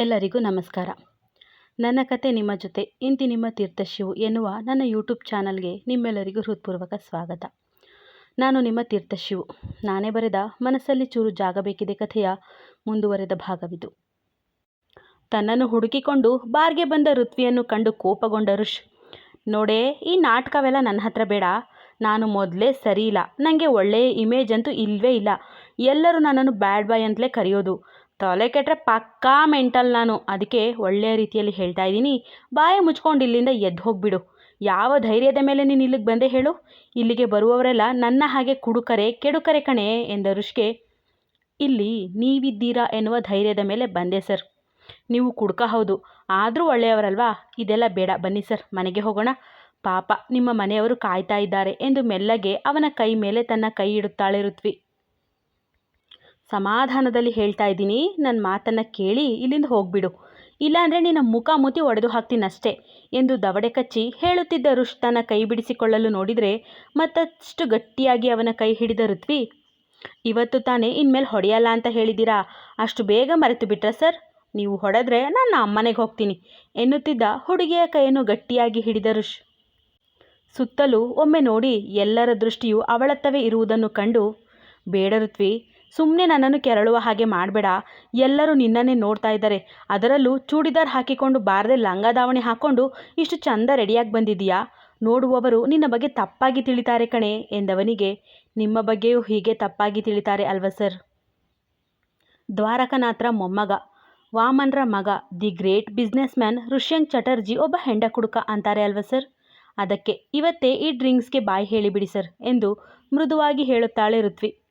ಎಲ್ಲರಿಗೂ ನಮಸ್ಕಾರ. ನನ್ನ ಕತೆ ನಿಮ್ಮ ಜೊತೆ, ಇಂತಿ ನಿಮ್ಮ ತೀರ್ಥಶಿವು ಎನ್ನುವ ನನ್ನ ಯೂಟ್ಯೂಬ್ ಚಾನಲ್ಗೆ ನಿಮ್ಮೆಲ್ಲರಿಗೂ ಹೃತ್ಪೂರ್ವಕ ಸ್ವಾಗತ. ನಾನು ನಿಮ್ಮ ತೀರ್ಥಶಿವು. ನಾನೇ ಬರೆದ ಮನಸ್ಸಲ್ಲಿ ಚೂರು ಜಾಗ ಬೇಕಿದೆ ಕಥೆಯ ಮುಂದುವರೆದ ಭಾಗವಿದು. ತನ್ನನ್ನು ಹುಡುಕಿಕೊಂಡು ಬಾರ್ಗೆ ಬಂದ ಋತ್ವಿಯನ್ನು ಕಂಡು ಕೋಪಗೊಂಡ ಋಷ್, ನೋಡೇ, ಈ ನಾಟಕವೆಲ್ಲ ನನ್ನ ಹತ್ರ ಬೇಡ. ನಾನು ಮೊದಲೇ ಸರಿ ಇಲ್ಲ ನನಗೆ ಒಳ್ಳೆಯ ಇಮೇಜ್ ಅಂತೂ ಇಲ್ಲವೇ ಇಲ್ಲ. ಎಲ್ಲರೂ ನನ್ನನ್ನು ಬ್ಯಾಡ್ ಬಾಯ್ ಅಂತಲೇ ಕರೆಯೋದು. ತಲೆ ಕೆಟ್ಟರೆ ಪಕ್ಕಾ ಮೆಂಟಲ್ ನಾನು. ಅದಕ್ಕೆ ಒಳ್ಳೆಯ ರೀತಿಯಲ್ಲಿ ಹೇಳ್ತಾ ಇದ್ದೀನಿ. ಬಾಯಿ ಮುಚ್ಕೊಂಡು ಇಲ್ಲಿಂದ ಎದ್ದು ಹೋಗಿಬಿಡು. ಯಾವ ಧೈರ್ಯದ ಮೇಲೆ ನೀನು ಇಲ್ಲಿಗೆ ಬಂದೆ ಹೇಳು. ಇಲ್ಲಿಗೆ ಬರುವವರೆಲ್ಲ ನನ್ನ ಹಾಗೆ ಕುಡುಕರೆ, ಕೆಡುಕರೆ ಕಣೆ ಎಂದ ರುಷ್ಕೆ. ಇಲ್ಲಿ ನೀವಿದ್ದೀರಾ ಎನ್ನುವ ಧೈರ್ಯದ ಮೇಲೆ ಬಂದೆ ಸರ್. ನೀವು ಕುಡ್ಕ ಹೌದು. ಆದರೂ ಒಳ್ಳೆಯವರಲ್ವಾ? ಇದೆಲ್ಲ ಬೇಡ. ಬನ್ನಿ ಸರ್, ಮನೆಗೆ ಹೋಗೋಣ. ಪಾಪ, ನಿಮ್ಮ ಮನೆಯವರು ಕಾಯ್ತಾ ಇದ್ದಾರೆ ಎಂದು ಮೆಲ್ಲಗೆ ಅವನ ಕೈ ಮೇಲೆ ತನ್ನ ಕೈ ಇಡುತ್ತಾಳೆ ಋತ್ವಿ ಸಮಾಧಾನದಲ್ಲಿ ಹೇಳ್ತಾ ಇದ್ದೀನಿ ನನ್ನ ಮಾತನ್ನು ಕೇಳಿ ಇಲ್ಲಿಂದ ಹೋಗ್ಬಿಡು. ಇಲ್ಲಾಂದರೆ ನಿನ್ನ ಮುಖ ಮುತಿ ಒಡೆದು ಹಾಕ್ತೀನಷ್ಟೇ ಎಂದು ದವಡೆ ಕಚ್ಚಿ ಹೇಳುತ್ತಿದ್ದ ಋಷ್ ತನ್ನ ಕೈ ಬಿಡಿಸಿಕೊಳ್ಳಲು ನೋಡಿದರೆ ಮತ್ತಷ್ಟು ಗಟ್ಟಿಯಾಗಿ ಅವನ ಕೈ ಹಿಡಿದ ಋತ್ವಿ, ಇವತ್ತು ತಾನೇ ಇನ್ಮೇಲೆ ಹೊಡೆಯಲ್ಲ ಅಂತ ಹೇಳಿದ್ದೀರಾ? ಅಷ್ಟು ಬೇಗ ಮರೆತು ಬಿಟ್ರ ಸರ್? ನೀವು ಹೊಡೆದ್ರೆ ನಾನು ಅಮ್ಮನೆಗೆ ಹೋಗ್ತೀನಿ, ಎನ್ನುತ್ತಿದ್ದ ಹುಡುಗಿಯ ಕೈಯನ್ನು ಗಟ್ಟಿಯಾಗಿ ಹಿಡಿದ ಋಷ್ ಸುತ್ತಲೂ ಒಮ್ಮೆ ನೋಡಿ ಎಲ್ಲರ ದೃಷ್ಟಿಯು ಅವಳತ್ತವೇ ಇರುವುದನ್ನು ಕಂಡು, ಬೇಡ ಋತ್ವಿ ಸುಮ್ಮನೆ ನನ್ನನ್ನು ಕೆರಳುವ ಹಾಗೆ ಮಾಡಬೇಡ. ಎಲ್ಲರೂ ನಿನ್ನನ್ನೇ ನೋಡ್ತಾ ಇದ್ದಾರೆ. ಅದರಲ್ಲೂ ಚೂಡಿದಾರ್ ಹಾಕಿಕೊಂಡು ಬಾರದೆ ಲಂಗ ದಾವಣಿ ಹಾಕ್ಕೊಂಡು ಇಷ್ಟು ಚಂದ ರೆಡಿಯಾಗಿ ಬಂದಿದೀಯಾ ನೋಡುವವರು ನಿನ್ನ ಬಗ್ಗೆ ತಪ್ಪಾಗಿ ತಿಳಿತಾರೆ ಕಣೆ ಎಂದವನಿಗೆ. ನಿಮ್ಮ ಬಗ್ಗೆಯೂ ಹೀಗೆ ತಪ್ಪಾಗಿ ತಿಳಿತಾರೆ ಅಲ್ವ ಸರ್? ದ್ವಾರಕನಾಥರ ಮೊಮ್ಮಗ, ವಾಮನ್ರ ಮಗ, the great businessman Rishyank Chatterjee ಒಬ್ಬ ಹೆಂಡ ಕುಡುಕ ಅಂತಾರೆ ಅಲ್ವ ಸರ್? ಅದಕ್ಕೆ ಇವತ್ತೇ ಈ ಡ್ರಿಂಕ್ಸ್ಗೆ ಬಾಯಿ ಹೇಳಿಬಿಡಿ ಸರ್ ಎಂದು ಮೃದುವಾಗಿ ಹೇಳುತ್ತಾಳೆ ಋತ್ವಿ.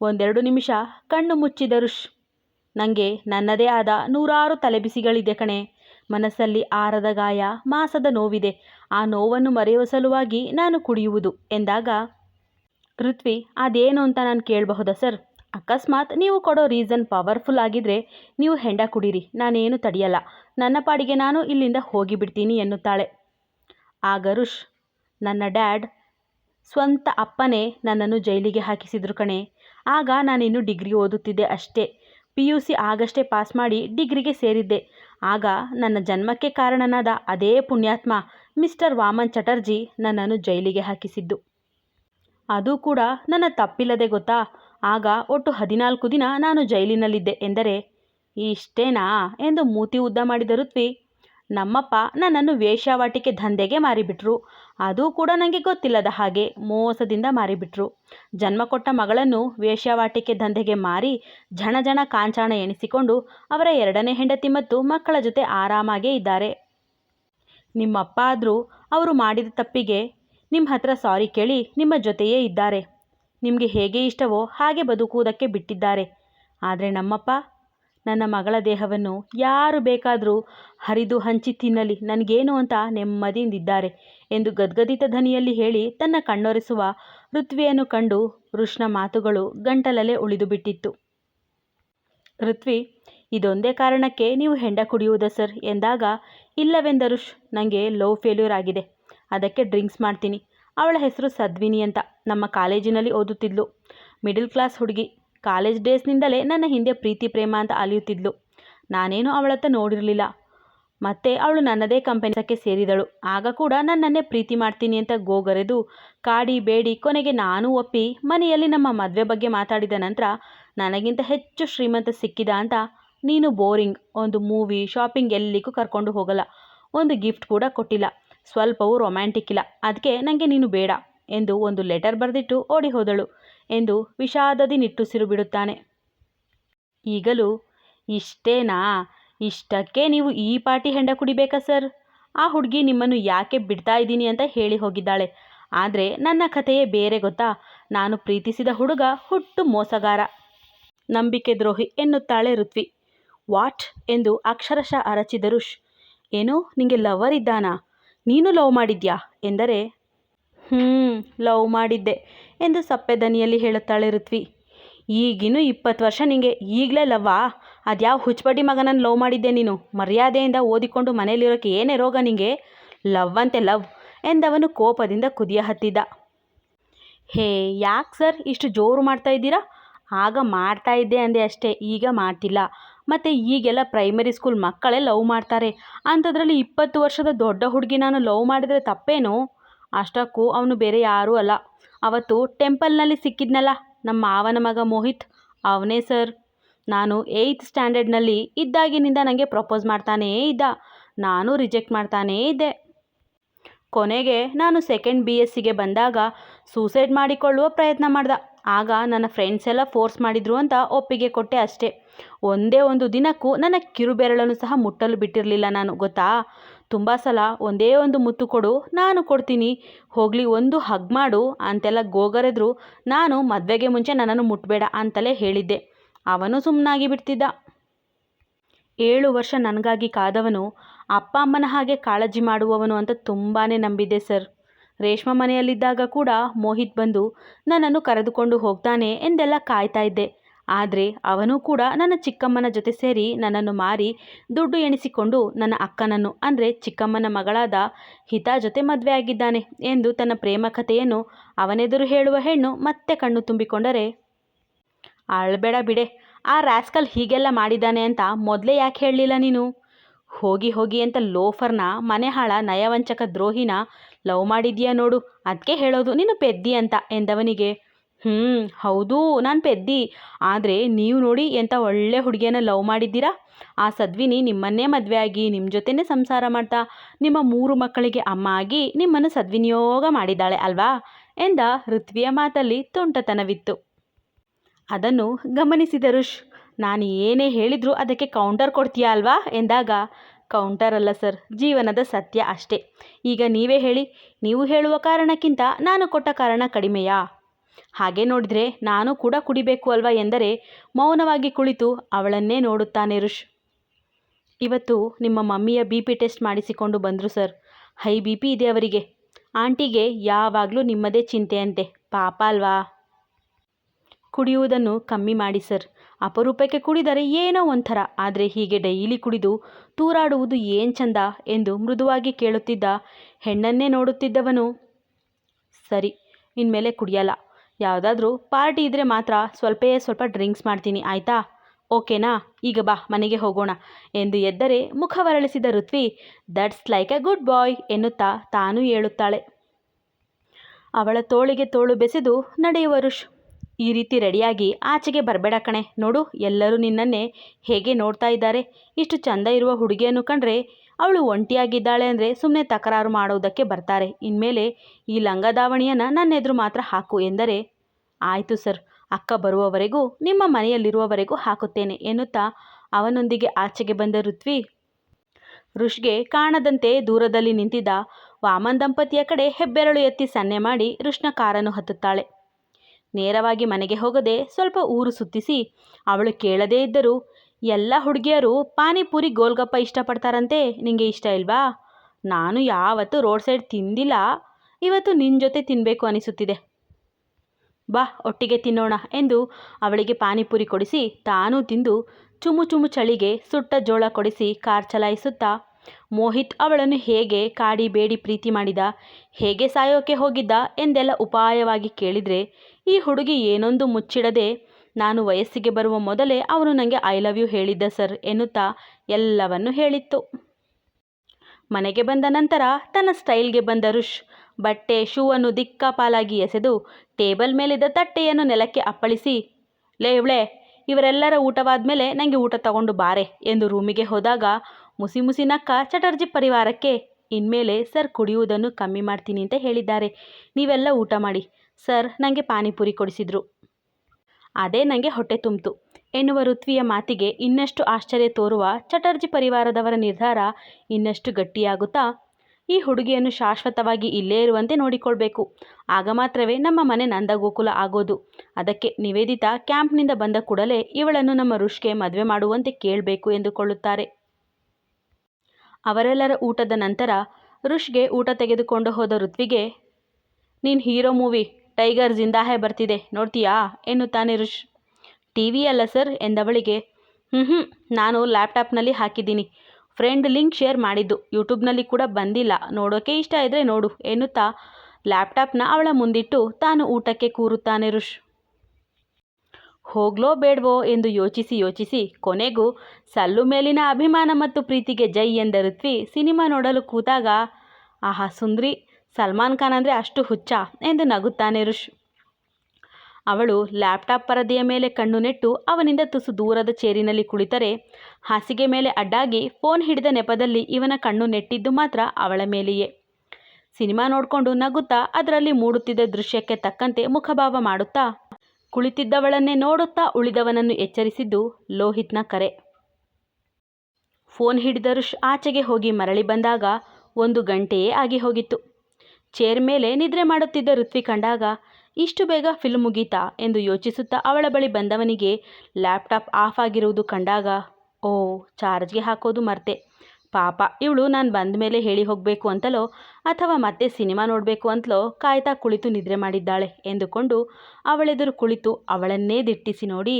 ಒಂದೆರಡು ನಿಮಿಷ ಕಣ್ಣು ಮುಚ್ಚಿದರು ನನಗೆ ನನ್ನದೇ ಆದ ನೂರಾರು ತಲೆಬಿಸಿಗಳಿದೆ ಕಣೆ. ಮನಸ್ಸಲ್ಲಿ ಆರದ ಗಾಯ, ಮಾಸದ ನೋವಿದೆ. ಆ ನೋವನ್ನು ಮರೆಯುವ ಸಲುವಾಗಿ ನಾನು ಕುಡಿಯುವುದು ಎಂದಾಗ, ಋತ್ವಿ, ಅದೇನು ಅಂತ ನಾನು ಕೇಳಬಹುದಾ ಸರ್? ಅಕಸ್ಮಾತ್ ನೀವು ಕೊಡೋ ರೀಸನ್ ಪವರ್ಫುಲ್ ಆಗಿದ್ರೆ ನೀವು ಹೆಂಡ ಕುಡೀರಿ. ನಾನೇನು ತಡೆಯಲ್ಲ. ನನ್ನ ಪಾಡಿಗೆ ನಾನು ಇಲ್ಲಿಂದ ಹೋಗಿಬಿಡ್ತೀನಿ ಎನ್ನುತ್ತಾಳೆ. ಆಗ ನನ್ನ ಡ್ಯಾಡ್, ಸ್ವಂತ ಅಪ್ಪನೇ ನನ್ನನ್ನು ಜೈಲಿಗೆ ಹಾಕಿಸಿದ್ರು ಕಣೆ. ಆಗ ನಾನಿನ್ನು ಡಿಗ್ರಿ ಓದುತ್ತಿದ್ದೆ ಅಷ್ಟೇ. ಪಿ ಯು ಸಿ ಆಗಷ್ಟೇ ಪಾಸ್ ಮಾಡಿ ಡಿಗ್ರಿಗೆ ಸೇರಿದ್ದೆ. ಆಗ ನನ್ನ ಜನ್ಮಕ್ಕೆ ಕಾರಣನಾದ ಅದೇ ಪುಣ್ಯಾತ್ಮ ಮಿಸ್ಟರ್ ವಾಮನ್ ಚಟರ್ಜಿ ನನ್ನನ್ನು ಜೈಲಿಗೆ ಹಾಕಿಸಿದ್ದು. ಅದು ಕೂಡ ನನ್ನ ತಪ್ಪಿಲ್ಲದೆ ಗೊತ್ತಾ? ಆಗ ಒಟ್ಟು ಹದಿನಾಲ್ಕು ದಿನ ನಾನು ಜೈಲಿನಲ್ಲಿದ್ದೆ ಎಂದರೆ, ಇಷ್ಟೇನಾ ಎಂದು ಮೂತಿ ಉದ್ದ ಮಾಡಿದ ಋತ್ವಿ ನಮ್ಮಪ್ಪ ನನ್ನನ್ನು ವೇಶ್ಯಾವಾಟಿಕೆ ದಂಧೆಗೆ ಮಾರಿಬಿಟ್ರು. ಅದು ಕೂಡ ನನಗೆ ಗೊತ್ತಿಲ್ಲದ ಹಾಗೆ ಮೋಸದಿಂದ ಮಾರಿಬಿಟ್ರು. ಜನ್ಮ ಕೊಟ್ಟ ಮಗಳನ್ನು ವೇಶ್ಯಾವಾಟಿಕೆ ದಂಧೆಗೆ ಮಾರಿ ಜಣ ಜಣ ಕಾಂಚಾಣ ಎಣಿಸಿಕೊಂಡು ಅವರ ಎರಡನೇ ಹೆಂಡತಿ ಮತ್ತು ಮಕ್ಕಳ ಜೊತೆ ಆರಾಮಾಗೇ ಇದ್ದಾರೆ. ನಿಮ್ಮಪ್ಪ ಆದರೂ ಅವರು ಮಾಡಿದ ತಪ್ಪಿಗೆ ನಿಮ್ಮ ಹತ್ರ ಸಾರಿ ಕೇಳಿ ನಿಮ್ಮ ಜೊತೆಯೇ ಇದ್ದಾರೆ. ನಿಮಗೆ ಹೇಗೆ ಇಷ್ಟವೋ ಹಾಗೆ ಬದುಕುವುದಕ್ಕೆ ಬಿಟ್ಟಿದ್ದಾರೆ. ಆದರೆ ನಮ್ಮಪ್ಪ ನನ್ನ ಮಗಳ ದೇಹವನ್ನು ಯಾರು ಬೇಕಾದರೂ ಹರಿದು ಹಂಚಿ ತಿನ್ನಲಿ, ನನಗೇನು ಅಂತ ನೆಮ್ಮದಿಯಿಂದಿದ್ದಾರೆ ಎಂದು ಗದ್ಗದಿತ ಧ್ವನಿಯಲ್ಲಿ ಹೇಳಿ ತನ್ನ ಕಣ್ಣೊರೆಸುವ ಋತ್ವಿಯನ್ನು ಕಂಡು ಋಷ್ಣ ಮಾತುಗಳು ಗಂಟಲಲ್ಲೇ ಉಳಿದು ಬಿಟ್ಟಿತ್ತು. ಋತ್ವಿ, ಇದೊಂದೇ ಕಾರಣಕ್ಕೆ ನೀವು ಹೆಂಡ ಕುಡಿಯುವುದ ಸರ್? ಎಂದಾಗ ಇಲ್ಲವೆಂದ ಋಷ್ ನನಗೆ ಲೋ ಫೇಲ್ಯೂರ್ ಆಗಿದೆ. ಅದಕ್ಕೆ ಡ್ರಿಂಕ್ಸ್ ಮಾಡ್ತೀನಿ. ಅವಳ ಹೆಸರು ಸದ್ವಿನಿ ಅಂತ ನಮ್ಮ ಕಾಲೇಜಿನಲ್ಲಿ ಓದುತ್ತಿದ್ಲು. ಮಿಡಿಲ್ ಕ್ಲಾಸ್ ಹುಡುಗಿ. ಕಾಲೇಜ್ ಡೇಸ್ನಿಂದಲೇ ನನ್ನ ಹಿಂದೆ ಪ್ರೀತಿ, ಪ್ರೇಮ ಅಂತ ಅಲಿಯುತ್ತಿದ್ಲು. ನಾನೇನು ಅವಳತ್ತ ನೋಡಿರಲಿಲ್ಲ. ಮತ್ತೆ ಅವಳು ನನ್ನದೇ ಕಂಪನಿಸಕ್ಕೆ ಸೇರಿದಳು. ಆಗ ಕೂಡ ನನ್ನನ್ನೇ ಪ್ರೀತಿ ಮಾಡ್ತೀನಿ ಅಂತ ಗೋಗರೆದು ಕಾಡಿ, ಬೇಡಿ, ಕೊನೆಗೆ ನಾನು ಒಪ್ಪಿ ಮನೆಯಲ್ಲಿ ನಮ್ಮ ಮದುವೆ ಬಗ್ಗೆ ಮಾತಾಡಿದ ನಂತರ ನನಗಿಂತ ಹೆಚ್ಚು ಶ್ರೀಮಂತ ಸಿಕ್ಕಿದ ಅಂತ ನೀನು ಬೋರಿಂಗ್, ಒಂದು ಮೂವಿ ಶಾಪಿಂಗ್ ಎಲ್ಲಿಗೂ ಕರ್ಕೊಂಡು ಹೋಗಲ್ಲ. ಒಂದು ಗಿಫ್ಟ್ ಕೂಡ ಕೊಟ್ಟಿಲ್ಲ. ಸ್ವಲ್ಪವೂ ರೊಮ್ಯಾಂಟಿಕ್ ಇಲ್ಲ. ಅದಕ್ಕೆ ನನಗೆ ನೀನು ಬೇಡ ಎಂದು ಒಂದು ಲೆಟರ್ ಬರೆದಿಟ್ಟು ಓಡಿ ಹೋದಳು. ಎಂದು ವಿಷಾದದಿ ನಿಟ್ಟುಸಿರು ಬಿಡುತ್ತಾನೆ ಈಗಲೂ, ಇಷ್ಟೇನಾ? ಇಷ್ಟಕ್ಕೆ ನೀವು ಈ ಪಾಟಿ ಹೆಂಡ ಕುಡಿಬೇಕಾ ಸರ್? ಆ ಹುಡುಗಿ ನಿಮ್ಮನ್ನು ಯಾಕೆ ಬಿಡ್ತಾ ಇದ್ದೀನಿ ಅಂತ ಹೇಳಿ ಹೋಗಿದ್ದಾಳೆ. ಆದರೆ ನನ್ನ ಕಥೆಯೇ ಬೇರೆ ಗೊತ್ತಾ? ನಾನು ಪ್ರೀತಿಸಿದ ಹುಡುಗ ಹುಟ್ಟು ಮೋಸಗಾರ. ನಂಬಿಕೆ ದ್ರೋಹಿ ಎನ್ನುತ್ತಾಳೆ ಋತ್ವಿ. ವಾಟ್? ಎಂದು ಅಕ್ಷರಶಃ ಅರಚಿದರು ಶ್ ಏನು? ನಿಂಗೆ ಲವರ್ ಇದ್ದಾನಾ? ನೀನು ಲವ್ ಮಾಡಿದ್ಯಾ? ಎಂದರೆ ಹ್ಞೂ ಲವ್ ಮಾಡಿದ್ದೆ. ಎಂದು ಸಪ್ಪೆ ದನಿಯಲ್ಲಿ ಹೇಳುತ್ತಾಳೆ ಋತ್ವಿ ಈಗಿನ್ನೂ ಇಪ್ಪತ್ತು ವರ್ಷ ನಿಂಗೆ ಈಗಲೇ ಲವ್ವಾ? ಅದ್ಯಾವ ಹುಚ್ಚಬಡ್ಡಿ ಮಗನನ್ನು ಲವ್ ಮಾಡಿದ್ದೆ ನೀನು? ಮರ್ಯಾದೆಯಿಂದ ಓದಿಕೊಂಡು ಮನೇಲಿರೋಕ್ಕೆ ಏನೇ ರೋಗ ನಿಂಗೆ? ಲವ್ ಅಂತೆ ಲವ್ ಎಂದವನು ಕೋಪದಿಂದ ಕುದಿಯ ಹತ್ತಿದ್ದ ಹೇ, ಯಾಕೆ ಸರ್ ಇಷ್ಟು ಜೋರು ಮಾಡ್ತಾ ಇದ್ದೀರಾ? ಆಗ ಮಾಡ್ತಾ ಇದ್ದೆ ಅಂದೆ ಅಷ್ಟೇ, ಈಗ ಮಾಡ್ತಿಲ್ಲ. ಮತ್ತು ಈಗೆಲ್ಲ ಪ್ರೈಮರಿ ಸ್ಕೂಲ್ ಮಕ್ಕಳೇ ಲವ್ ಮಾಡ್ತಾರೆ. ಅಂಥದ್ರಲ್ಲಿ ಇಪ್ಪತ್ತು ವರ್ಷದ ದೊಡ್ಡ ಹುಡುಗಿ ನಾನು ಲವ್ ಮಾಡಿದರೆ ತಪ್ಪೇನು? ಅಷ್ಟಕ್ಕೂ ಅವನು ಬೇರೆ ಯಾರೂ ಅಲ್ಲ. ಅವತ್ತು ಟೆಂಪಲ್ನಲ್ಲಿ ಸಿಕ್ಕಿದ್ನಲ್ಲ ನಮ್ಮ ಮಾವನ ಮಗ ಮೋಹಿತ್. ಅವನೇ ಸರ್, ನಾನು ಏಯ್ತ್ ಸ್ಟ್ಯಾಂಡರ್ಡ್ನಲ್ಲಿ ಇದ್ದಾಗಿನಿಂದ ನನಗೆ ಪ್ರಪೋಸ್ ಮಾಡ್ತಾನೇ ಇದ್ದ. ನಾನು ರಿಜೆಕ್ಟ್ ಮಾಡ್ತಾನೇ ಇದ್ದೆ. ಕೊನೆಗೆ ನಾನು ಸೆಕೆಂಡ್ ಬಿ ಎಸ್ ಸಿಗೆ ಬಂದಾಗ ಸೂಸೈಡ್ ಮಾಡಿಕೊಳ್ಳುವ ಪ್ರಯತ್ನ ಮಾಡ್ದೆ. ಆಗ ನನ್ನ ಫ್ರೆಂಡ್ಸ್ ಎಲ್ಲ ಫೋರ್ಸ್ ಮಾಡಿದ್ರು ಅಂತ ಒಪ್ಪಿಗೆ ಕೊಟ್ಟೆ ಅಷ್ಟೇ. ಒಂದೇ ಒಂದು ದಿನಕ್ಕೂ ನನ್ನ ಕಿರುಬೆರಳನ್ನು ಸಹ ಮುಟ್ಟಲು ಬಿಟ್ಟಿರಲಿಲ್ಲ ನಾನು, ಗೊತ್ತಾ? ತುಂಬ ಸಲ ಒಂದೇ ಒಂದು ಮುತ್ತು ಕೊಡು, ನಾನು ಕೊಡ್ತೀನಿ. ಹೋಗಲಿ, ಒಂದು ಹಗ್ ಮಾಡು. ಅಂತೆಲ್ಲ ಗೋಗರೆದ್ರು, ನಾನು ಮದುವೆಗೆ ಮುಂಚೆ ನನ್ನನ್ನು ಮುಟ್ಟಬೇಡ ಅಂತಲೇ ಹೇಳಿದ್ದೆ. ಅವನು ಸುಮ್ಮನಾಗಿ ಬಿಡ್ತಿದ್ದ. ಏಳು ವರ್ಷ ನನಗಾಗಿ ಕಾದವನು, ಅಪ್ಪ ಅಮ್ಮನ ಹಾಗೆ ಕಾಳಜಿ ಮಾಡುವವನು ಅಂತ ತುಂಬಾ ನಂಬಿದ್ದೆ, ಸರ್. ರೇಷ್ಮಾ ಮನೆಯಲ್ಲಿದ್ದಾಗ ಕೂಡ ಮೋಹಿತ್ ಬಂದು ನನ್ನನ್ನು ಕರೆದುಕೊಂಡು ಹೋಗ್ತಾನೆ ಎಂದೆಲ್ಲ ಕಾಯ್ತಾ ಇದ್ದೆ. ಆದರೆ ಅವನು ಕೂಡ ನನ್ನ ಚಿಕ್ಕಮ್ಮನ ಜೊತೆ ಸೇರಿ ನನ್ನನ್ನು ಮಾರಿ ದುಡ್ಡು ಎಣಿಸಿಕೊಂಡು ನನ್ನ ಅಕ್ಕನನ್ನು, ಅಂದರೆ ಚಿಕ್ಕಮ್ಮನ ಮಗಳಾದ ಹಿತಾ ಜೊತೆ ಮದುವೆ ಆಗಿದ್ದಾನೆ ಎಂದು ತನ್ನ ಪ್ರೇಮ ಕಥೆಯನ್ನು ಅವನೆದುರು ಹೇಳುವ ಹೆಣ್ಣು ಮತ್ತೆ ಕಣ್ಣು ತುಂಬಿಕೊಂಡರೆ ಅಳ್ಬೇಡ ಬಿಡೆ, ಆ ರಾಸ್ಕಲ್ ಹೀಗೆಲ್ಲ ಮಾಡಿದ್ದಾನೆ ಅಂತ ಮೊದಲೇ ಯಾಕೆ ಹೇಳಲಿಲ್ಲ ನೀನು? ಹೋಗಿ ಹೋಗಿ ಅಂತ ಲೋಫರ್ನ, ಮನೆ ಹಾಳ ನಯವಂಚಕ ದ್ರೋಹಿನ ಲವ್ ಮಾಡಿದ್ಯಾ ನೋಡು ಅದಕ್ಕೆ ಹೇಳೋದು ನೀನು ಪೆದ್ದಿ ಅಂತ ಎಂದವನಿಗೆ ಹ್ಞೂ ಹೌದು. ನಾನು ಪೆದ್ದಿ. ಆದರೆ ನೀವು ನೋಡಿ ಎಂಥ ಒಳ್ಳೆ ಹುಡುಗಿಯನ್ನು ಲವ್ ಮಾಡಿದ್ದೀರಾ? ಆ ಸದ್ವಿನಿ ನಿಮ್ಮನ್ನೇ ಮದುವೆ ಆಗಿ ನಿಮ್ಮ ಜೊತೆನೆ ಸಂಸಾರ ಮಾಡ್ತಾ, ನಿಮ್ಮ ಮೂರು ಮಕ್ಕಳಿಗೆ ಅಮ್ಮ ಆಗಿ ನಿಮ್ಮನ್ನು ಸದ್ವಿನಿಯೋಗ ಮಾಡಿದ್ದಾಳೆ ಅಲ್ವಾ? ಎಂದ ಋತ್ವಿಯ ಮಾತಲ್ಲಿ ತುಂಟತನವಿತ್ತು. ಅದನ್ನು ಗಮನಿಸಿದ ಋಷ್. ನಾನು ಏನೇ ಹೇಳಿದರೂ ಅದಕ್ಕೆ ಕೌಂಟರ್ ಕೊಡ್ತೀಯಾ ಅಲ್ವಾ? ಎಂದಾಗ ಕೌಂಟರ್ ಅಲ್ಲ ಸರ್ ಜೀವನದ ಸತ್ಯ ಅಷ್ಟೇ. ಈಗ ನೀವೇ ಹೇಳಿ. ನೀವು ಹೇಳುವ ಕಾರಣಕ್ಕಿಂತ ನಾನು ಕೊಟ್ಟ ಕಾರಣ ಕಡಿಮೆಯಾ? ಹಾಗೆ ನೋಡಿದರೆ ನಾನು ಕೂಡ ಕುಡಿಬೇಕು ಅಲ್ವಾ ಎಂದರೆ ಮೌನವಾಗಿ ಕುಳಿತು ಅವಳನ್ನೇ ನೋಡುತ್ತಾನೆ ರುಷ್ ಇವತ್ತು ನಿಮ್ಮ ಮಮ್ಮಿಯ ಬಿ ಪಿ ಟೆಸ್ಟ್ ಮಾಡಿಸಿಕೊಂಡು ಬಂದರು ಸರ್. ಹೈ ಬಿ ಪಿ ಇದೆ ಅವರಿಗೆ. ಆಂಟಿಗೆ ಯಾವಾಗಲೂ ನಿಮ್ಮದೇ ಚಿಂತೆಯಂತೆ. ಪಾಪ ಅಲ್ವಾ? ಕುಡಿಯುವುದನ್ನು ಕಮ್ಮಿ ಮಾಡಿ ಸರ್. ಅಪರೂಪಕ್ಕೆ ಕುಡಿದರೆ ಏನೋ ಒಂಥರ. ಆದರೆ ಹೀಗೆ ಡೈಲಿ ಕುಡಿದು ತೂರಾಡುವುದು ಏನು ಚಂದ ಎಂದು ಮೃದುವಾಗಿ ಕೇಳುತ್ತಿದ್ದ ಹೆಣ್ಣನ್ನೇ ನೋಡುತ್ತಿದ್ದವನು, ಸರಿ, ಇನ್ಮೇಲೆ ಕುಡಿಯಲ್ಲ. ಯಾವುದಾದ್ರೂ ಪಾರ್ಟಿ ಇದ್ದರೆ ಮಾತ್ರ ಸ್ವಲ್ಪೇ ಸ್ವಲ್ಪ ಡ್ರಿಂಕ್ಸ್ ಮಾಡ್ತೀನಿ, ಆಯಿತಾ? ಓಕೆನಾ? ಈಗ ಬಾ, ಮನೆಗೆ ಹೋಗೋಣ. ಎಂದು ಎದ್ದರೆ ಮುಖವರಳಿಸಿದ Ritvi, that's like a good boy ಎನ್ನುತ್ತಾ ತಾನೂ ಹೇಳುತ್ತಾಳೆ ಅವಳ ತೋಳಿಗೆ ತೋಳು ಬೆಸೆದು ನಡೆಯುವ ಋಷ್, ಈ ರೀತಿ ರೆಡಿಯಾಗಿ ಆಚೆಗೆ ಬರಬೇಡ ಕಣೆ. ನೋಡು, ಎಲ್ಲರೂ ನಿನ್ನನ್ನೇ ಹೇಗೆ ನೋಡ್ತಾ ಇದ್ದಾರೆ. ಇಷ್ಟು ಚಂದ ಇರುವ ಹುಡುಗಿಯನ್ನು ಕಂಡ್ರೆ ಅವಳು ಒಂಟಿಯಾಗಿದ್ದಾಳೆ ಅಂದರೆ ಸುಮ್ಮನೆ ತಕರಾರು ಮಾಡೋದಕ್ಕೆ ಬರ್ತಾರೆ. ಇನ್ಮೇಲೆ ಈ ಲಂಗದಾವಣಿಯನ್ನು ನನ್ನ ಎದುರು ಮಾತ್ರ ಹಾಕು ಎಂದರೆ, ಆಯಿತು ಸರ್, ಅಕ್ಕ ಬರುವವರೆಗೂ, ನಿಮ್ಮ ಮನೆಯಲ್ಲಿರುವವರೆಗೂ ಹಾಕುತ್ತೇನೆ ಎನ್ನುತ್ತಾ ಅವನೊಂದಿಗೆ ಆಚೆಗೆ ಬಂದ ಋತ್ವಿ ಋಷ್ಗೆ ಕಾಣದಂತೆ ದೂರದಲ್ಲಿ ನಿಂತಿದ್ದ ವಾಮನ್ ದಂಪತಿಯ ಕಡೆ ಹೆಬ್ಬೆರಳು ಎತ್ತಿ ಸನ್ನೆ ಮಾಡಿ ಋಷ್ನ ಕಾರನ್ನು ಹತ್ತುತ್ತಾಳೆ. ನೇರವಾಗಿ ಮನೆಗೆ ಹೋಗದೆ ಸ್ವಲ್ಪ ಊರು ಸುತ್ತಿಸಿ ಅವಳು ಕೇಳದೇ ಇದ್ದರೂ ಎಲ್ಲ ಹುಡುಗಿಯರು ಪಾನಿಪುರಿ ಗೋಲ್ಗಪ್ಪ ಇಷ್ಟಪಡ್ತಾರಂತೆ, ನಿಂಗೆ ಇಷ್ಟ ಇಲ್ವಾ? ನಾನು ಯಾವತ್ತೂ ರೋಡ್ ಸೈಡ್ ತಿಂದಿಲ್ಲ, ಇವತ್ತು ನಿನ್ನ ಜೊತೆ ತಿನ್ನಬೇಕು ಅನಿಸುತ್ತಿದೆ. ಬಾ, ಒಟ್ಟಿಗೆ ತಿನ್ನೋಣ ಎಂದು ಅವಳಿಗೆ ಪಾನಿಪುರಿ ಕೊಡಿಸಿ, ತಾನೂ ತಿಂದು ಚುಮು ಚುಮು ಚಳಿಗೆ ಸುಟ್ಟ ಜೋಳ ಕೊಡಿಸಿ ಕಾರ್ ಚಲಾಯಿಸುತ್ತಾ, ಮೋಹಿತ್ ಅವಳನ್ನು ಹೇಗೆ ಕಾಡಿ ಬೇಡಿ ಪ್ರೀತಿ ಮಾಡಿದ, ಹೇಗೆ ಸಾಯೋಕೆ ಹೋಗಿದ್ದ ಎಂದೆಲ್ಲ ಉಪಾಯವಾಗಿ ಕೇಳಿದರೆ, ಈ ಹುಡುಗಿ ಏನೊಂದು ಮುಚ್ಚಿಡದೆ ನಾನು ವಯಸ್ಸಿಗೆ ಬರುವ ಮೊದಲೇ ಅವನು ನನಗೆ ಐ ಲವ್ ಯು ಹೇಳಿದ್ದ, ಸರ್ ಎನ್ನುತ್ತಾ ಎಲ್ಲವನ್ನು ಹೇಳಿತ್ತು. ಮನೆಗೆ ಬಂದ ನಂತರ ತನ್ನ ಸ್ಟೈಲ್ಗೆ ಬಂದ ರುಷ್, ಬಟ್ಟೆ, ಶೂವನ್ನು ದಿಕ್ಕಾಪಾಲಾಗಿ ಎಸೆದು ಟೇಬಲ್ ಮೇಲಿದ್ದ ತಟ್ಟೆಯನ್ನು ನೆಲಕ್ಕೆ ಅಪ್ಪಳಿಸಿ, ಲೇ ಇವಳೆ, ಇವರೆಲ್ಲರ ಊಟವಾದ ಮೇಲೆ ನನಗೆ ಊಟ ತಗೊಂಡು ಬಾರೆ ಎಂದು ರೂಮಿಗೆ ಹೋದಾಗ ಮುಸಿ ಮುಸಿ ನಕ್ಕ ಚಟರ್ಜಿ ಪರಿವಾರಕ್ಕೆ, ಇನ್ಮೇಲೆ ಸರ್ ಕುಡಿಯುವುದನ್ನು ಕಮ್ಮಿ ಮಾಡ್ತೀನಿ ಅಂತ ಹೇಳಿದ್ದಾರೆ. ನೀವೆಲ್ಲ ಊಟ ಮಾಡಿ, ಸರ್ ನನಗೆ ಪಾನಿಪುರಿ ಕೊಡಿಸಿದ್ರು. ಅದೇ ನನಗೆ ಹೊಟ್ಟೆ ತುಂಬಿತು. ಎನ್ನುವ ಋತ್ವಿಯ ಮಾತಿಗೆ ಇನ್ನಷ್ಟು ಆಶ್ಚರ್ಯ ತೋರುವ ಚಟರ್ಜಿ ಪರಿವಾರದವರ ನಿರ್ಧಾರ ಇನ್ನಷ್ಟು ಗಟ್ಟಿಯಾಗುತ್ತಾ, ಈ ಹುಡುಗಿಯನ್ನು ಶಾಶ್ವತವಾಗಿ ಇಲ್ಲೇ ಇರುವಂತೆ ನೋಡಿಕೊಳ್ಬೇಕು. ಆಗ ಮಾತ್ರವೇ ನಮ್ಮ ಮನೆ ನಂದಗೋಕುಲ ಆಗೋದು. ಅದಕ್ಕೆ ನಿವೇದಿತಾ ಕ್ಯಾಂಪ್ನಿಂದ ಬಂದ ಕೂಡಲೇ ಇವಳನ್ನು ನಮ್ಮ ಋಷ್ಗೆ ಮದುವೆ ಮಾಡುವಂತೆ ಕೇಳಬೇಕು ಎಂದುಕೊಳ್ಳುತ್ತಾರೆ. ಅವರೆಲ್ಲರ ಊಟದ ನಂತರ ಋಷ್ಗೆ ಊಟ ತೆಗೆದುಕೊಂಡು ಹೋದ ಋತ್ವಿಗೆ, ನೀನು ಹೀರೋ ಮೂವಿ ಟೈಗರ್ ಜಿಂದಾಹೆ ಬರ್ತಿದೆ. ನೋಡ್ತೀಯಾ? ಎನ್ನುತ್ತಾನೆ ರುಷ್ ಟಿ ವಿ ಅಲ್ಲ ಸರ್? ಎಂದವಳಿಗೆ ಹ್ಞೂ ಹ್ಞೂ ನಾನು ಲ್ಯಾಪ್ಟಾಪ್ನಲ್ಲಿ ಹಾಕಿದ್ದೀನಿ. ಫ್ರೆಂಡ್ ಲಿಂಕ್ ಶೇರ್ ಮಾಡಿದ್ದು. ಯೂಟ್ಯೂಬ್ನಲ್ಲಿ ಕೂಡ ಬಂದಿಲ್ಲ. ನೋಡೋಕೆ ಇಷ್ಟ ಇದ್ದರೆ ನೋಡು, ಎನ್ನುತ್ತಾ ಲ್ಯಾಪ್ಟಾಪ್ನ ಅವಳ ಮುಂದಿಟ್ಟು ತಾನು ಊಟಕ್ಕೆ ಕೂರುತ್ತಾನೆ ರುಷ್ ಹೋಗ್ಲೋ ಬೇಡವೋ ಎಂದು ಯೋಚಿಸಿ ಯೋಚಿಸಿ ಕೊನೆಗೂ ಸಲ್ಲು ಮೇಲಿನ ಅಭಿಮಾನ ಮತ್ತು ಪ್ರೀತಿಗೆ ಜೈ ಎಂದ ಋತ್ವಿ ಸಿನಿಮಾ ನೋಡಲು ಕೂತಾಗ, ಆಹಾ ಸುಂದ್ರಿ ಸಲ್ಮಾನ್ ಖಾನ್ ಅಂದರೆ ಅಷ್ಟು ಹುಚ್ಚ ಎಂದು ನಗುತ್ತಾನೆ ಋಷ್. ಅವಳು ಲ್ಯಾಪ್ಟಾಪ್ ಪರದೆಯ ಮೇಲೆ ಕಣ್ಣು ನೆಟ್ಟು ಅವನಿಂದ ತುಸು ದೂರದ ಚೇರಿನಲ್ಲಿ ಕುಳಿತರೆ, ಹಾಸಿಗೆ ಮೇಲೆ ಅಡ್ಡಾಗಿ ಫೋನ್ ಹಿಡಿದ ನೆಪದಲ್ಲಿ ಇವನ ಕಣ್ಣು ನೆಟ್ಟಿದ್ದು ಮಾತ್ರ ಅವಳ ಮೇಲೆಯೇ. ಸಿನಿಮಾ ನೋಡಿಕೊಂಡು ನಗುತ್ತಾ ಅದರಲ್ಲಿ ಮೂಡುತ್ತಿದ್ದ ದೃಶ್ಯಕ್ಕೆ ತಕ್ಕಂತೆ ಮುಖಭಾವ ಮಾಡುತ್ತಾ, ಕುಳಿತಿದ್ದವಳನ್ನೇ ನೋಡುತ್ತಾ ಉಳಿದವನನ್ನು ಎಚ್ಚರಿಸಿದ್ದು ಲೋಹಿತ್ನ ಕರೆ. ಫೋನ್ ಹಿಡಿದ ಋಷ್ ಆಚೆಗೆ ಹೋಗಿ ಮರಳಿ ಬಂದಾಗ ಒಂದು ಗಂಟೆಯೇ ಆಗಿ ಹೋಗಿತ್ತು. ಚೇರ್ ಮೇಲೆ ನಿದ್ರೆ ಮಾಡುತ್ತಿದ್ದ ಋತ್ವಿ ಕಂಡಾಗ, ಇಷ್ಟು ಬೇಗ ಫಿಲ್ಮ್ ಮುಗೀತಾ? ಎಂದು ಯೋಚಿಸುತ್ತಾ ಅವಳ ಬಳಿ ಬಂದವನಿಗೆ ಲ್ಯಾಪ್ಟಾಪ್ ಆಫ್ ಆಗಿರುವುದು ಕಂಡಾಗ, ಓ, ಚಾರ್ಜ್ಗೆ ಹಾಕೋದು ಮರ್ತೆ. ಪಾಪ, ಇವಳು ನಾನು ಬಂದ ಮೇಲೆ ಹೇಳಿ ಹೋಗಬೇಕು ಅಂತಲೋ ಅಥವಾ ಮತ್ತೆ ಸಿನಿಮಾ ನೋಡಬೇಕು ಅಂತಲೋ ಕಾಯ್ತಾ ಕುಳಿತು ನಿದ್ರೆ ಮಾಡಿದ್ದಾಳೆ ಎಂದುಕೊಂಡು ಅವಳೆದುರು ಕುಳಿತು ಅವಳನ್ನೇ ದಿಟ್ಟಿಸಿ ನೋಡಿ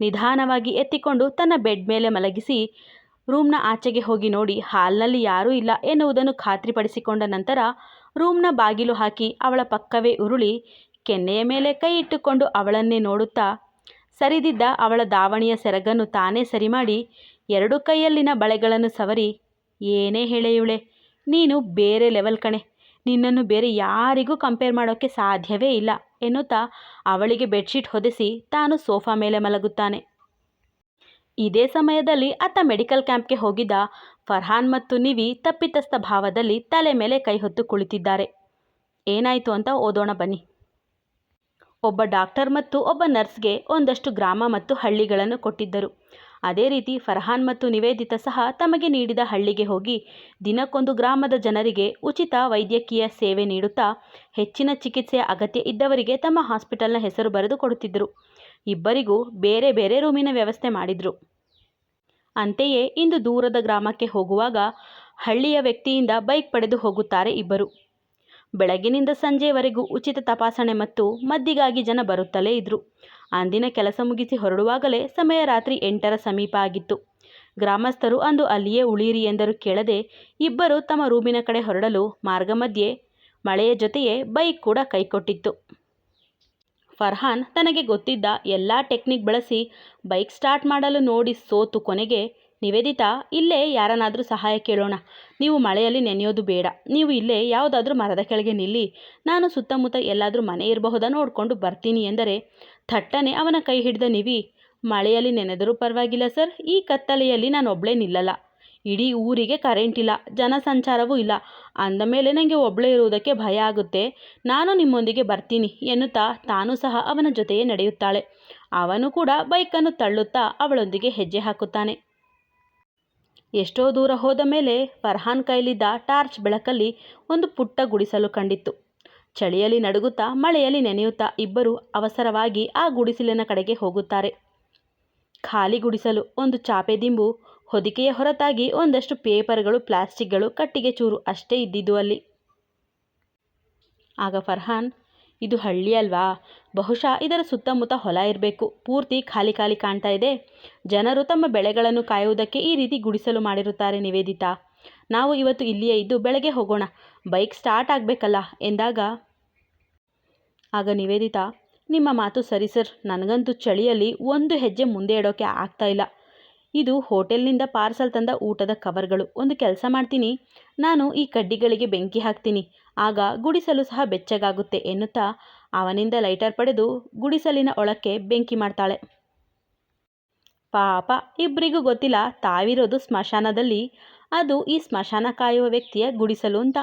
ನಿಧಾನವಾಗಿ ಎತ್ತಿಕೊಂಡು ತನ್ನ ಬೆಡ್ ಮೇಲೆ ಮಲಗಿಸಿ ರೂಮ್ನ ಆಚೆಗೆ ಹೋಗಿ ನೋಡಿ, ಹಾಲ್ನಲ್ಲಿ ಯಾರೂ ಇಲ್ಲ ಎನ್ನುವುದನ್ನು ಖಾತ್ರಿಪಡಿಸಿಕೊಂಡ ನಂತರ ರೂಮ್ನ ಬಾಗಿಲು ಹಾಕಿ ಅವಳ ಪಕ್ಕವೇ ಉರುಳಿ ಕೆನ್ನೆಯ ಮೇಲೆ ಕೈ ಇಟ್ಟುಕೊಂಡು ಅವಳನ್ನೇ ನೋಡುತ್ತಾ ಸರಿದಿದ್ದ ಅವಳ ದಾವಣಿಯ ಸೆರಗನ್ನು ತಾನೇ ಸರಿ ಮಾಡಿ ಎರಡು ಕೈಯಲ್ಲಿನ ಬಳೆಗಳನ್ನು ಸವರಿ, ಏನೇ ಹೇಳೆಯುಳೆ, ನೀನು ಬೇರೆ ಲೆವೆಲ್ ಕಣೆ, ನಿನ್ನನ್ನು ಬೇರೆ ಯಾರಿಗೂ ಕಂಪೇರ್ ಮಾಡೋಕ್ಕೆ ಸಾಧ್ಯವೇ ಇಲ್ಲ ಎನ್ನುತ್ತಾ ಅವಳಿಗೆ ಬೆಡ್ಶೀಟ್ ಹೊದಿಸಿ ತಾನು ಸೋಫಾ ಮೇಲೆ ಮಲಗುತ್ತಾನೆ. ಇದೇ ಸಮಯದಲ್ಲಿ ಆತ ಮೆಡಿಕಲ್ ಕ್ಯಾಂಪ್ಗೆ ಹೋಗಿದ್ದ ಫರ್ಹಾನ್ ಮತ್ತು ನಿವಿ ತಪ್ಪಿತಸ್ಥ ಭಾವದಲ್ಲಿ ತಲೆ ಮೇಲೆ ಕೈ ಹೊತ್ತು ಕುಳಿತಿದ್ದಾರೆ. ಏನಾಯಿತು ಅಂತ ಓದೋಣ ಬನ್ನಿ. ಒಬ್ಬ ಡಾಕ್ಟರ್ ಮತ್ತು ಒಬ್ಬ ನರ್ಸ್ಗೆ ಒಂದಷ್ಟು ಗ್ರಾಮ ಮತ್ತು ಹಳ್ಳಿಗಳನ್ನು ಕೊಟ್ಟಿದ್ದರು. ಅದೇ ರೀತಿ ಫರ್ಹಾನ್ ಮತ್ತು ನಿವೇದಿತ ಸಹ ತಮಗೆ ನೀಡಿದ ಹಳ್ಳಿಗೆ ಹೋಗಿ ದಿನಕ್ಕೊಂದು ಗ್ರಾಮದ ಜನರಿಗೆ ಉಚಿತ ವೈದ್ಯಕೀಯ ಸೇವೆ ನೀಡುತ್ತಾ ಹೆಚ್ಚಿನ ಚಿಕಿತ್ಸೆಯ ಅಗತ್ಯ ಇದ್ದವರಿಗೆ ತಮ್ಮ ಹಾಸ್ಪಿಟಲ್ನ ಹೆಸರು ಬರೆದು ಕೊಡುತ್ತಿದ್ದರು. ಇಬ್ಬರಿಗೂ ಬೇರೆ ಬೇರೆ ರೂಮಿನ ವ್ಯವಸ್ಥೆ ಮಾಡಿದರು. ಅಂತೆಯೇ ಇಂದು ದೂರದ ಗ್ರಾಮಕ್ಕೆ ಹೋಗುವಾಗ ಹಳ್ಳಿಯ ವ್ಯಕ್ತಿಯಿಂದ ಬೈಕ್ ಪಡೆದು ಹೋಗುತ್ತಾರೆ ಇಬ್ಬರು. ಬೆಳಗಿನಿಂದ ಸಂಜೆವರೆಗೂ ಉಚಿತ ತಪಾಸಣೆ ಮತ್ತು ಮದ್ದಿಗಾಗಿ ಜನ ಬರುತ್ತಲೇ ಇದ್ರು. ಅಂದಿನ ಕೆಲಸ ಮುಗಿಸಿ ಹೊರಡುವಾಗಲೇ ಸಮಯ ರಾತ್ರಿ ಎಂಟರ ಸಮೀಪ ಆಗಿತ್ತು. ಗ್ರಾಮಸ್ಥರು ಅಂದು ಅಲ್ಲಿಯೇ ಉಳಿಯಿರಿ ಎಂದರು ಕೇಳದೆ ಇಬ್ಬರು ತಮ್ಮ ರೂಮಿನ ಕಡೆ ಹೊರಡಲು ಮಾರ್ಗ ಮಧ್ಯೆ ಮಳೆಯ ಜೊತೆಯೇ ಬೈಕ್ ಕೂಡ ಕೈಕೊಟ್ಟಿತ್ತು. ಫರ್ಹಾನ್ ತನಗೆ ಗೊತ್ತಿದ್ದ ಎಲ್ಲ ಟೆಕ್ನಿಕ್ ಬಳಸಿ ಬೈಕ್ ಸ್ಟಾರ್ಟ್ ಮಾಡಲು ನೋಡಿ ಸೋತು ಕೊನೆಗೆ, ನಿವೇದಿತಾ, ಇಲ್ಲೇ ಯಾರನ್ನಾದರೂ ಸಹಾಯ ಕೇಳೋಣ. ನೀವು ಮಳೆಯಲ್ಲಿ ನೆನೆಯೋದು ಬೇಡ. ನೀವು ಇಲ್ಲೇ ಯಾವುದಾದ್ರೂ ಮರದ ಕೆಳಗೆ ನಿಲ್ಲಿ. ನಾನು ಸುತ್ತಮುತ್ತ ಎಲ್ಲಾದರೂ ಮನೆ ಇರಬಹುದಾ ನೋಡಿಕೊಂಡು ಬರ್ತೀನಿ ಎಂದರೆ, ಥಟ್ಟನೆ ಅವನ ಕೈ ಹಿಡಿದ ನಿವಿ, ಮಳೆಯಲ್ಲಿ ನೆನೆದರೂ ಪರವಾಗಿಲ್ಲ ಸರ್. ಈ ಕತ್ತಲೆಯಲ್ಲಿ ನಾನು ಒಬ್ಬಳೇ ನಿಲ್ಲಲ್ಲ. ಇಡೀ ಊರಿಗೆ ಕರೆಂಟ್ ಇಲ್ಲ, ಜನಸಂಚಾರವೂ ಇಲ್ಲ. ಅಂದ ಮೇಲೆ ನನಗೆ ಒಬ್ಬಳೇ ಇರುವುದಕ್ಕೆ ಭಯ ಆಗುತ್ತೆ. ನಾನು ನಿಮ್ಮೊಂದಿಗೆ ಬರ್ತೀನಿ ಎನ್ನುತ್ತಾ ತಾನೂ ಸಹ ಅವನ ಜೊತೆಯೇ ನಡೆಯುತ್ತಾಳೆ. ಅವನು ಕೂಡ ಬೈಕನ್ನು ತಳ್ಳುತ್ತಾ ಅವಳೊಂದಿಗೆ ಹೆಜ್ಜೆ ಹಾಕುತ್ತಾನೆ. ಎಷ್ಟೋ ದೂರ ಹೋದ ಮೇಲೆ ಫರ್ಹಾನ್ ಕೈಲಿದ್ದ ಟಾರ್ಚ್ ಬೆಳಕಲ್ಲಿ ಒಂದು ಪುಟ್ಟ ಗುಡಿಸಲು ಕಂಡಿತ್ತು. ಚಳಿಯಲ್ಲಿ ನಡುಗುತ್ತಾ ಮಳೆಯಲ್ಲಿ ನೆನೆಯುತ್ತಾ ಇಬ್ಬರು ಅವಸರವಾಗಿ ಆ ಗುಡಿಸಲಿನ ಕಡೆಗೆ ಹೋಗುತ್ತಾರೆ. ಖಾಲಿ ಗುಡಿಸಲು, ಒಂದು ಚಾಪೆ ದಿಂಬು ಹೊದಿಕೆಯ ಹೊರತಾಗಿ ಒಂದಷ್ಟು ಪೇಪರ್ಗಳು, ಪ್ಲಾಸ್ಟಿಕ್ಗಳು ಕಟ್ಟಿಗೆ ಚೂರು ಅಷ್ಟೇ ಇದ್ದಿದ್ದು ಅಲ್ಲಿ. ಆಗ ಫರ್ಹಾನ್, ಇದು ಹಳ್ಳಿ ಅಲ್ವಾ? ಬಹುಶಃ ಇದರ ಸುತ್ತಮುತ್ತ ಹೊಲ ಇರಬೇಕು. ಪೂರ್ತಿ ಖಾಲಿ ಖಾಲಿ ಕಾಣ್ತಾ ಇದೆ. ಜನರು ತಮ್ಮ ಬೆಳೆಗಳನ್ನು ಕಾಯುವುದಕ್ಕೆ ಈ ರೀತಿ ಗುಡಿಸಲು ಮಾಡಿರುತ್ತಾರೆ ನಿವೇದಿತಾ. ನಾವು ಇವತ್ತು ಇಲ್ಲಿಯೇ ಇದ್ದು ಬೆಳಗ್ಗೆ ಹೋಗೋಣ. ಬೈಕ್ ಸ್ಟಾರ್ಟ್ ಆಗಬೇಕಲ್ಲ? ಎಂದಾಗ, ಆಗ ನಿವೇದಿತಾ, ನಿಮ್ಮ ಮಾತು ಸರಿ ಸರ್. ನನಗಂತೂ ಚಳಿಯಲ್ಲಿ ಒಂದು ಹೆಜ್ಜೆ ಮುಂದೆ ಇಡೋಕ್ಕೆ ಆಗ್ತಾ ಇಲ್ಲ. ಇದು ಹೋಟೆಲ್ನಿಂದ ಪಾರ್ಸಲ್ ತಂದ ಊಟದ ಕವರ್ಗಳು. ಒಂದು ಕೆಲಸ ಮಾಡ್ತೀನಿ. ನಾನು ಈ ಕಡ್ಡಿಗಳಿಗೆ ಬೆಂಕಿ ಹಾಕ್ತೀನಿ. ಆಗ ಗುಡಿಸಲು ಸಹ ಬೆಚ್ಚಗಾಗುತ್ತೆ ಎನ್ನುತ್ತಾ ಅವನಿಂದ ಲೈಟರ್ ಪಡೆದು ಗುಡಿಸಲಿನ ಒಳಕ್ಕೆ ಬೆಂಕಿ ಮಾಡ್ತಾಳೆ. ಪಾಪ ಇಬ್ಬರಿಗೂ ಗೊತ್ತಿಲ್ಲ ತಾವಿರೋದು ಸ್ಮಶಾನದಲ್ಲಿ. ಅದು ಈ ಸ್ಮಶಾನ ಕಾಯುವ ವ್ಯಕ್ತಿಯ ಗುಡಿಸಲು ಅಂತ.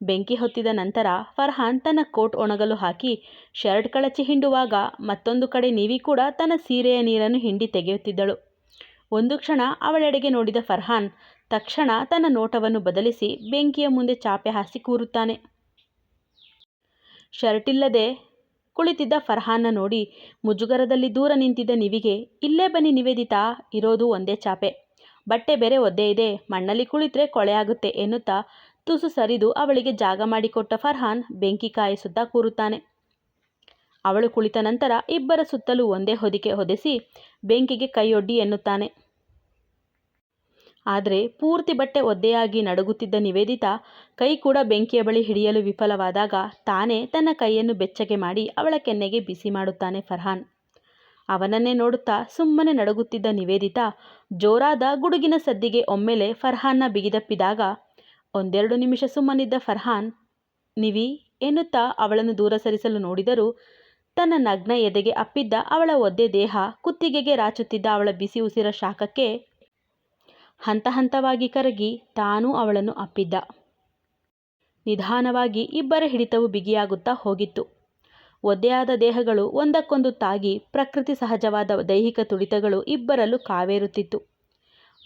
ಬೆಂಕಿ ಹೊತ್ತಿದ ನಂತರ ಫರ್ಹಾನ್ ತನ್ನ ಕೋಟ್ ಒಣಗಲು ಹಾಕಿ ಶರ್ಟ್ ಕಳಚಿ ಹಿಂಡುವಾಗ ಮತ್ತೊಂದು ಕಡೆ ನೀವಿ ಕೂಡ ತನ್ನ ಸೀರೆಯ ನೀರನ್ನು ಹಿಂಡಿ ತೆಗೆಯುತ್ತಿದ್ದಳು. ಒಂದು ಕ್ಷಣ ಅವಳೆಡೆಗೆ ನೋಡಿದ ಫರ್ಹಾನ್ ತಕ್ಷಣ ತನ್ನ ನೋಟವನ್ನು ಬದಲಿಸಿ ಬೆಂಕಿಯ ಮುಂದೆ ಚಾಪೆ ಹಾಸಿ ಕೂರುತ್ತಾನೆ. ಶರ್ಟ್ ಇಲ್ಲದೆ ಕುಳಿತಿದ್ದ ಫರ್ಹಾನ್ನ ನೋಡಿ ಮುಜುಗರದಲ್ಲಿ ದೂರ ನಿಂತಿದ್ದ ನಿವಿಗೆ, ಇಲ್ಲೇ ಬನ್ನಿ ನಿವೇದಿತಾ, ಇರೋದು ಒಂದೇ ಚಾಪೆ. ಬಟ್ಟೆ ಬೇರೆ ಒದ್ದೆ ಇದೆ, ಮಣ್ಣಲ್ಲಿ ಕುಳಿತರೆ ಕೊಳೆಯಾಗುತ್ತೆ ಎನ್ನುತ್ತಾ ತುಸು ಸರಿದು ಅವಳಿಗೆ ಜಾಗ ಮಾಡಿಕೊಟ್ಟ ಫರ್ಹಾನ್ ಬೆಂಕಿ ಕಾಯಿಸುತ್ತಾ ಕೂರುತ್ತಾನೆ. ಅವಳು ಕುಳಿತ ನಂತರ ಇಬ್ಬರ ಸುತ್ತಲೂ ಒಂದೇ ಹೊದಿಕೆ ಹೊದಿಸಿ ಬೆಂಕಿಗೆ ಕೈಯೊಡ್ಡಿ ಎನ್ನುತ್ತಾನೆ. ಆದರೆ ಪೂರ್ತಿ ಬಟ್ಟೆ ಒದ್ದೆಯಾಗಿ ನಡುಗುತ್ತಿದ್ದ ನಿವೇದಿತ ಕೈ ಕೂಡ ಬೆಂಕಿಯ ಬಳಿ ಹಿಡಿಯಲು ವಿಫಲವಾದಾಗ ತಾನೇ ತನ್ನ ಕೈಯನ್ನು ಬೆಚ್ಚಗೆ ಮಾಡಿ ಅವಳ ಕೆನ್ನೆಗೆ ಬಿಸಿ ಮಾಡುತ್ತಾನೆ ಫರ್ಹಾನ್. ಅವನನ್ನೇ ನೋಡುತ್ತಾ ಸುಮ್ಮನೆ ನಡುಗುತ್ತಿದ್ದ ನಿವೇದಿತ ಜೋರಾದ ಗುಡುಗಿನ ಸದ್ದಿಗೆ ಒಮ್ಮೆಲೆ ಫರ್ಹಾನ್ನ ಬಿಗಿದಪ್ಪಿದಾಗ, ಒಂದೆರಡು ನಿಮಿಷ ಸುಮ್ಮನಿದ್ದ ಫರ್ಹಾನ್, ನಿವಿ, ಎನ್ನುತ್ತಾ ಅವಳನ್ನು ದೂರ ಸರಿಸಲು ನೋಡಿದರೂ ತನ್ನ ನಗ್ನ ಎದೆಗೆ ಅಪ್ಪಿದ್ದ ಅವಳ ಒದ್ದೆ ದೇಹ ಕುತ್ತಿಗೆಗೆ ರಾಚುತ್ತಿದ್ದ ಅವಳ ಬಿಸಿ ಉಸಿರ ಶಾಖಕ್ಕೆ ಹಂತ ಹಂತವಾಗಿ ಕರಗಿ ತಾನೂ ಅವಳನ್ನು ಅಪ್ಪಿದ್ದ. ನಿಧಾನವಾಗಿ ಇಬ್ಬರ ಹಿಡಿತವು ಬಿಗಿಯಾಗುತ್ತಾ ಹೋಗಿತ್ತು. ಒದ್ದೆಯಾದ ದೇಹಗಳು ಒಂದಕ್ಕೊಂದು ತಾಗಿ ಪ್ರಕೃತಿ ಸಹಜವಾದ ದೈಹಿಕ ತುಡಿತಗಳು ಇಬ್ಬರಲ್ಲೂ ಕಾವೇರುತ್ತಿತ್ತು.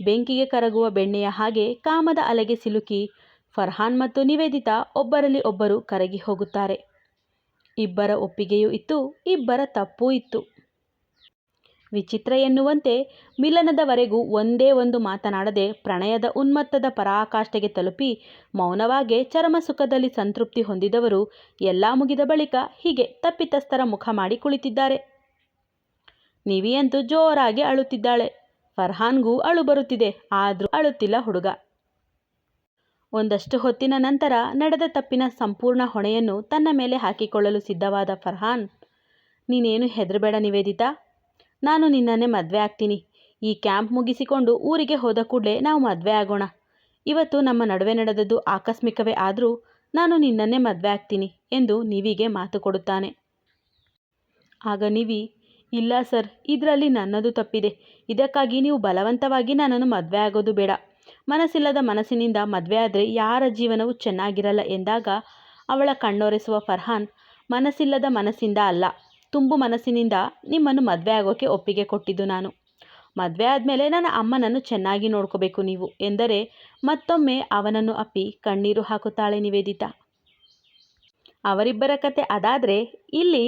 ಬೆಂಕಿಗೆ ಕರಗುವ ಬೆಣ್ಣೆಯ ಹಾಗೆ ಕಾಮದ ಅಲೆಗೆ ಸಿಲುಕಿ ಫರ್ಹಾನ್ ಮತ್ತು ನಿವೇದಿತಾ ಒಬ್ಬರಲ್ಲಿ ಒಬ್ಬರು ಕರಗಿ ಹೋಗುತ್ತಾರೆ. ಇಬ್ಬರ ಒಪ್ಪಿಗೆಯೂ ಇತ್ತು, ಇಬ್ಬರ ತಪ್ಪೂ ಇತ್ತು. ವಿಚಿತ್ರ ಎನ್ನುವಂತೆ ಮಿಲನದವರೆಗೂ ಒಂದೇ ಒಂದು ಮಾತನಾಡದೆ ಪ್ರಣಯದ ಉನ್ಮತ್ತದ ಪರಾಕಾಷ್ಠೆಗೆ ತಲುಪಿ ಮೌನವಾಗೇ ಚರಮ ಸುಖದಲ್ಲಿ ಸಂತೃಪ್ತಿ ಹೊಂದಿದವರು ಎಲ್ಲ ಮುಗಿದ ಬಳಿಕ ಹೀಗೆ ತಪ್ಪಿತಸ್ಥರ ಮುಖ ಮಾಡಿ ಕುಳಿತಿದ್ದಾರೆ. ನಿವಿಯಂತೂ ಜೋರಾಗಿ ಅಳುತ್ತಿದ್ದಾಳೆ. ಫರ್ಹಾನ್ಗೂ ಅಳು ಬರುತ್ತಿದೆ, ಆದರೂ ಅಳುತ್ತಿಲ್ಲ ಹುಡುಗ. ಒಂದಷ್ಟು ಹೊತ್ತಿನ ನಂತರ ನಡೆದ ತಪ್ಪಿನ ಸಂಪೂರ್ಣ ಹೊಣೆಯನ್ನು ತನ್ನ ಮೇಲೆ ಹಾಕಿಕೊಳ್ಳಲು ಸಿದ್ಧವಾದ ಫರ್ಹಾನ್, ನೀನೇನು ಹೆದರಬೇಡ ನಿವೇದಿತಾ? ನಾನು ನಿನ್ನನ್ನೇ ಮದುವೆ ಆಗ್ತೀನಿ. ಈ ಕ್ಯಾಂಪ್ ಮುಗಿಸಿಕೊಂಡು ಊರಿಗೆ ಹೋದ ಕೂಡಲೇ ನಾವು ಮದುವೆ ಆಗೋಣ. ಇವತ್ತು ನಮ್ಮ ನಡುವೆ ನಡೆದದ್ದು ಆಕಸ್ಮಿಕವೇ ಆದರೂ ನಾನು ನಿನ್ನನ್ನೇ ಮದುವೆ ಆಗ್ತೀನಿ ಎಂದು ನಿವಿಗೆ ಮಾತು ಕೊಡುತ್ತಾನೆ. ಆಗ ನಿವಿ, ಇಲ್ಲ ಸರ್, ಇದರಲ್ಲಿ ನನ್ನದು ತಪ್ಪಿದೆ. ಇದಕ್ಕಾಗಿ ನೀವು ಬಲವಂತವಾಗಿ ನನ್ನನ್ನು ಮದುವೆ ಆಗೋದು ಬೇಡ. ಮನಸ್ಸಿಲ್ಲದ ಮನಸ್ಸಿನಿಂದ ಮದುವೆ ಆದರೆ ಯಾರ ಜೀವನವೂ ಚೆನ್ನಾಗಿರಲ್ಲ ಎಂದಾಗ ಅವಳ ಕಣ್ಣೊರೆಸುವ ಫರ್ಹಾನ್ ಮನಸ್ಸಿಲ್ಲದ ಮನಸ್ಸಿಂದ ಅಲ್ಲ, ತುಂಬು ಮನಸ್ಸಿನಿಂದ ನಿಮ್ಮನ್ನು ಮದುವೆ ಆಗೋಕ್ಕೆ ಒಪ್ಪಿಗೆ ಕೊಟ್ಟಿದ್ದು ನಾನು. ಮದುವೆ ಆದಮೇಲೆ ನನ್ನ ಅಮ್ಮನನ್ನು ಚೆನ್ನಾಗಿ ನೋಡ್ಕೋಬೇಕು ನೀವು ಎಂದರೆ ಮತ್ತೊಮ್ಮೆ ಅವನನ್ನು ಅಪ್ಪಿ ಕಣ್ಣೀರು ಹಾಕುತ್ತಾಳೆ ನಿವೇದಿತ. ಅವರಿಬ್ಬರ ಕತೆ ಅದಾದರೆ ಇಲ್ಲಿ,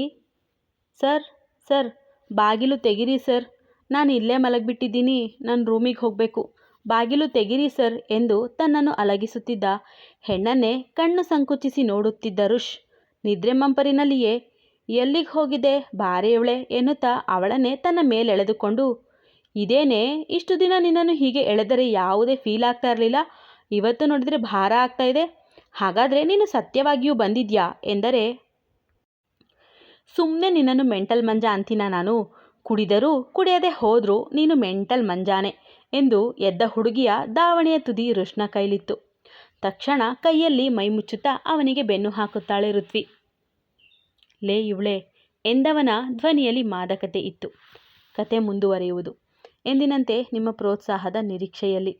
ಸರ್ ಸರ್, ಬಾಗಿಲು ತೆಗಿರಿ ಸರ್. ನಾನು ಇಲ್ಲೇ ಮಲಗಿಬಿಟ್ಟಿದ್ದೀನಿ. ನನ್ನ ರೂಮಿಗೆ ಹೋಗಬೇಕು. ಬಾಗಿಲು ತೆಗಿರಿ ಸರ್ ಎಂದು ತನ್ನನ್ನು ಅಲಗಿಸುತ್ತಿದ್ದ. ಹೆಣ್ಣನ್ನೇ ಕಣ್ಣು ಸಂಕುಚಿಸಿ ನೋಡುತ್ತಿದ್ದ ರುಷ್ ನಿದ್ರೆ ಮಂಪರಿನಲ್ಲಿಯೇ, ಎಲ್ಲಿಗೆ ಹೋಗಿದೆ ಬಾರೆ ಎನ್ನುತ್ತಾ ಅವಳನ್ನೇ ತನ್ನ ಮೇಲೆಳೆದುಕೊಂಡು ಇದೇನೇ ಇಷ್ಟು ದಿನ ನಿನ್ನನ್ನು ಹೀಗೆ ಎಳೆದರೆ ಯಾವುದೇ ಫೀಲ್ ಆಗ್ತಾ ಇರಲಿಲ್ಲ, ಇವತ್ತು ನೋಡಿದರೆ ಭಾರ ಆಗ್ತಾ ಇದೆ, ಹಾಗಾದರೆ ನೀನು ಸತ್ಯವಾಗಿಯೂ ಬಂದಿದ್ಯಾ ಎಂದರೆ ಸುಮ್ಮನೆ ನಿನ್ನನ್ನು ಮೆಂಟಲ್ ಮಂಜ ಅಂತೀನ ನಾನು, ಕುಡಿದರೂ ಕುಡಿಯದೆ ಹೋದರೂ ನೀನು ಮೆಂಟಲ್ ಮಂಜಾನೆ. ಎಂದು ಎದ್ದ ಹುಡುಗಿಯ ದಾವಣೆಯ ತುದಿ ರುಷ್ನ ಕೈಲಿತ್ತು. ತಕ್ಷಣ ಕೈಯಲ್ಲಿ ಮೈ ಮುಚ್ಚುತ್ತಾ ಅವನಿಗೆ ಬೆನ್ನು ಹಾಕುತ್ತಾಳೆ ಋತ್ವಿ. ಲೇ ಇವಳೆ, ಎಂದವನ ಧ್ವನಿಯಲ್ಲಿ ಮಾದಕತೆ ಇತ್ತು. ಕತೆ ಮುಂದುವರಿಯುವುದು. ಎಂದಿನಂತೆ ನಿಮ್ಮ ಪ್ರೋತ್ಸಾಹದ ನಿರೀಕ್ಷೆಯಲ್ಲಿ.